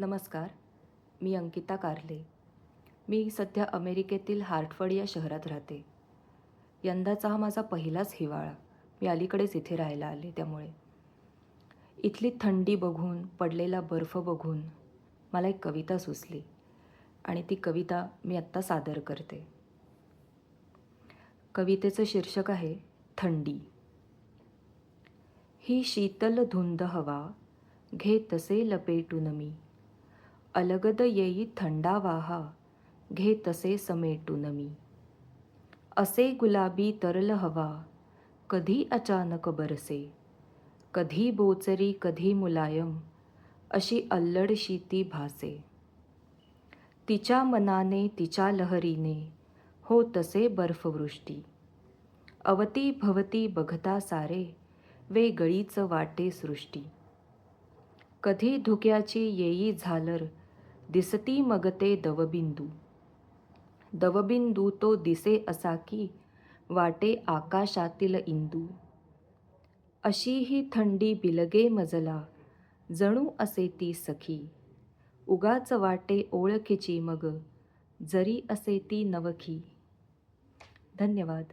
नमस्कार मी अंकिता कारले. मी सध्या अमेरिकेतील हार्टफर्ड या शहरात राहते. यंदाचा हा माझा पहिलाच हिवाळा. मी अलीकडेच इथे राहायला आले त्यामुळे. इथली थंडी बघून पडलेला बर्फ बघून मला एक कविता सुचली आणि ती कविता मी आत्ता सादर करते. कवितेचं शीर्षक आहे थंडी. ही शीतल धुंद हवा घे तसे लपेटून मी. अलगद येई थंडा वाहा घे तसे समेटून मी. असे गुलाबी तरल हवा कधी अचानक बरसे. कधी बोचरी कधी मुलायम अशी अल्लड शीती भासे. तिच्या मनाने तिच्या लहरीने हो तसे बर्फवृष्टी. अवती भवती बघता सारे वेगळीच वाटे सृष्टी. कधी धुक्याची येई झालर दिसती मगते दवबिंदू. दवबिंदू तो दिसे असा की वाटे आकाशातील इंदू. अशी ही थंडी बिलगे मजला जणू असे ती सखी. उगाच वाटे ओळखीची मग जरी असे ती नवखी. धन्यवाद.